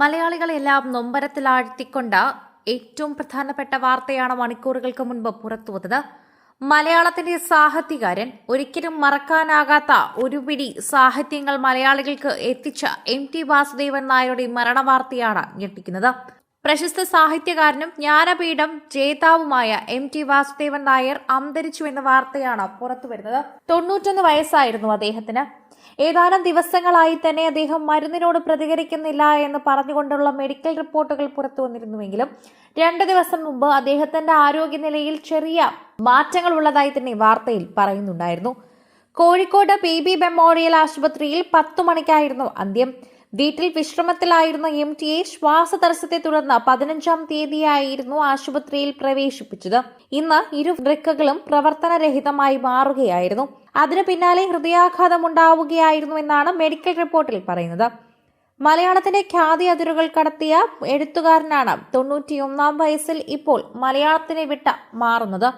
മലയാളികളെല്ലാം നൊമ്പരത്തിലാഴ്ത്തിക്കൊണ്ട് ഏറ്റവും പ്രധാനപ്പെട്ട വാർത്തയാണ് മണിക്കൂറുകൾക്ക് മുൻപ് പുറത്തുവന്നത് മലയാളത്തിന്റെ സാഹിത്യകാരൻ ഒരിക്കലും മറക്കാനാകാത്ത ഒരു പിടി സാഹിത്യങ്ങൾ മലയാളികൾക്ക് എത്തിച്ച എം ടി വാസുദേവൻ നായരുടെ മരണവാർത്തയാണ് ഞെട്ടിക്കുന്നത്. പ്രശസ്ത സാഹിത്യകാരനും ജ്ഞാനപീഠം ജേതാവുമായ എം ടി വാസുദേവൻ നായർ അന്തരിച്ചു എന്ന വാർത്തയാണ് പുറത്തുവരുന്നത് തൊണ്ണൂറ്റൊന്ന് വയസ്സായിരുന്നു അദ്ദേഹത്തിന്. ഏതാനും ദിവസങ്ങളായി തന്നെ അദ്ദേഹം മരുന്നിനോട് പ്രതികരിക്കുന്നില്ല എന്ന് പറഞ്ഞുകൊണ്ടുള്ള മെഡിക്കൽ റിപ്പോർട്ടുകൾ പുറത്തു വന്നിരുന്നുവെങ്കിലും രണ്ട് ദിവസം മുമ്പ് അദ്ദേഹത്തിന്റെ ആരോഗ്യനിലയിൽ ചെറിയ മാറ്റങ്ങൾ ഉള്ളതായി തന്നെ വാർത്തയിൽ പറയുന്നുണ്ടായിരുന്നു. കോഴിക്കോട് പി ബി മെമ്മോറിയൽ ആശുപത്രിയിൽ പത്തു മണിക്കായിരുന്നു അന്ത്യം. വീട്ടിൽ വിശ്രമത്തിലായിരുന്ന എം ടിയെ ശ്വാസതടസ്സത്തെ തുടർന്ന് പതിനഞ്ചാം തീയതിയായിരുന്നു ആശുപത്രിയിൽ പ്രവേശിപ്പിച്ചത്. ഇന്ന് ഇരു വൃക്കകളും പ്രവർത്തനരഹിതമായി മാറുകയായിരുന്നു. അതിനു പിന്നാലെ ഹൃദയാഘാതം ഉണ്ടാവുകയായിരുന്നു എന്നാണ് മെഡിക്കൽ റിപ്പോർട്ടിൽ പറയുന്നത്. മലയാളത്തിന്റെ ഖ്യാതി അതിരുകൾ കടത്തിയ എഴുത്തുകാരനാണ് തൊണ്ണൂറ്റിയൊന്നാം വയസ്സിൽ ഇപ്പോൾ മലയാളത്തിനെ വിട്ട മാറുന്നത്.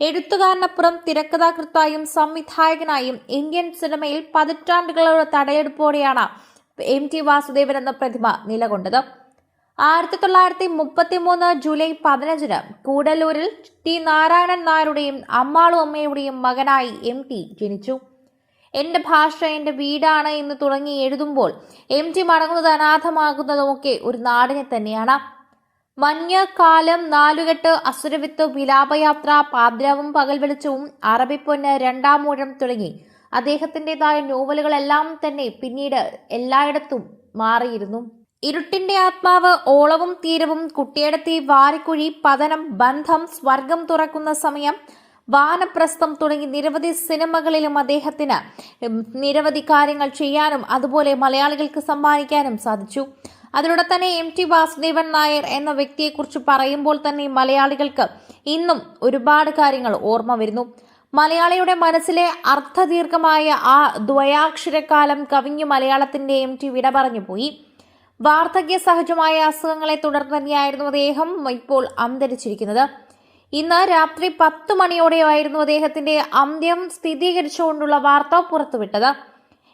എഴുത്തുകാരനപ്പുറം തിരക്കഥാകൃത്തായും സംവിധായകനായും ഇന്ത്യൻ സിനിമയിൽ പതിറ്റാണ്ടുകളുടെ തടയെടുപ്പോടെയാണ് എം ടി വാസുദേവൻ എന്ന പ്രതിമ നിലകൊണ്ടത്. ആയിരത്തി തൊള്ളായിരത്തി മുപ്പത്തി മൂന്ന് ജൂലൈ പതിനഞ്ചിന് കൂടല്ലൂരിൽ ടി നാരായണൻ നായരുടെയും അമ്മാളും അമ്മയുടെയും മകനായി എം ടി ജനിച്ചു. എന്റെ ഭാഷ എന്റെ വീടാണ് എന്ന് തുടങ്ങി എഴുതുമ്പോൾ എം ടി മടങ്ങുന്നത് അനാഥമാകുന്നതുമൊക്കെ ഒരു നാടിനെ തന്നെയാണ്. മഞ്ഞ് കാലം നാലുകെട്ട് അസുരവിത്ത് വിലാപയാത്ര പാദ്രവും പകൽ വെളിച്ചവും അറബിപ്പൊന്ന് രണ്ടാം മൂഴം തുടങ്ങി അദ്ദേഹത്തിന്റെതായ നോവലുകളെല്ലാം തന്നെ പിന്നീട് എല്ലായിടത്തും മാറിയിരുന്നു. ഇരുട്ടിന്റെ ആത്മാവ് ഓളവും തീരവും കുട്ടിയടത്തി വാരിക്കുഴി പതനം ബന്ധം സ്വർഗം തുറക്കുന്ന സമയം വാനപ്രസ്ഥം തുടങ്ങി നിരവധി സിനിമകളിലും അദ്ദേഹത്തിന് നിരവധി കാര്യങ്ങൾ ചെയ്യാനും അതുപോലെ മലയാളികൾക്ക് സമ്മാനിക്കാനും സാധിച്ചു. അതിലൂടെ തന്നെ എം ടി വാസുദേവൻ നായർ എന്ന വ്യക്തിയെക്കുറിച്ച് പറയുമ്പോൾ തന്നെ മലയാളികൾക്ക് ഇന്നും ഒരുപാട് കാര്യങ്ങൾ ഓർമ്മ വരുന്നു. മലയാളിയുടെ മനസ്സിലെ അർത്ഥദീർഘമായ ആ ദ്വയാക്ഷരക്കാലം കവിഞ്ഞു മലയാളത്തിന്റെ എം ടി വിട പറഞ്ഞു പോയി. വാർദ്ധക്യ സഹജമായ അസുഖങ്ങളെ തുടർന്ന് തന്നെയായിരുന്നു അദ്ദേഹം ഇപ്പോൾ അന്തരിച്ചിരിക്കുന്നത്. ഇന്ന് രാത്രി പത്ത് മണിയോടെയായിരുന്നു അദ്ദേഹത്തിന്റെ അന്ത്യം സ്ഥിരീകരിച്ചുകൊണ്ടുള്ള വാർത്ത പുറത്തുവിട്ടത്.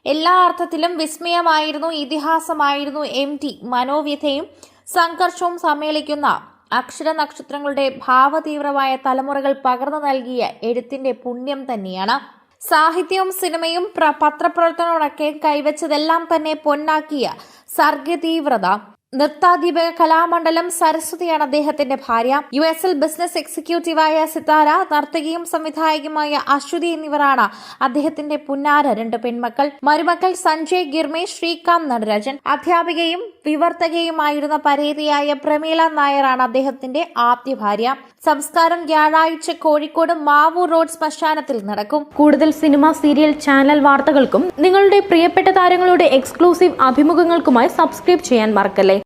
എല്ലാ അർത്ഥത്തിലും വിസ്മയമായിരുന്നു ഇതിഹാസമായിരുന്നു എം ടി മനോവ്യഥയും സംഘർഷവും സമ്മേളിക്കുന്ന അക്ഷര നക്ഷത്രങ്ങളുടെ ഭാവതീവ്രമായ തലമുറകൾ പകർന്നു നൽകിയ എഴുത്തിന്റെ പുണ്യം തന്നെയാണ്. സാഹിത്യവും സിനിമയും പ്ര- പത്രപ്രവർത്തനങ്ങളൊക്കെ കൈവച്ചതെല്ലാം തന്നെ പൊന്നാക്കിയ സർഗതീവ്രത നൃത്താധ്യാപക കലാമണ്ഡലം സരസ്വതിയാണ് അദ്ദേഹത്തിന്റെ ഭാര്യ. യു എസ് എൽ ബിസിനസ് എക്സിക്യൂട്ടീവായ സിതാര നർത്തകിയും സംവിധായകയുമായ അശ്വതി എന്നിവരാണ് അദ്ദേഹത്തിന്റെ പുന്നാര രണ്ട് പെൺമക്കൾ. മരുമക്കൾ സഞ്ജയ് ഗിർമേ ശ്രീകാന്ത് നടരാജൻ. അധ്യാപികയും വിവർത്തകയുമായിരുന്ന പരേതിയായ പ്രമീള നായരാണ് അദ്ദേഹത്തിന്റെ ആദ്യ ഭാര്യ. സംസ്കാരം വ്യാഴാഴ്ച കോഴിക്കോട് മാവൂർ റോഡ് ശ്മശാനത്തിൽ നടക്കും. കൂടുതൽ സിനിമ സീരിയൽ ചാനൽ വാർത്തകൾക്കും നിങ്ങളുടെ പ്രിയപ്പെട്ട താരങ്ങളുടെ എക്സ്ക്ലൂസീവ് അഭിമുഖങ്ങൾക്കുമായി സബ്സ്ക്രൈബ് ചെയ്യാൻ മറക്കല്ലേ?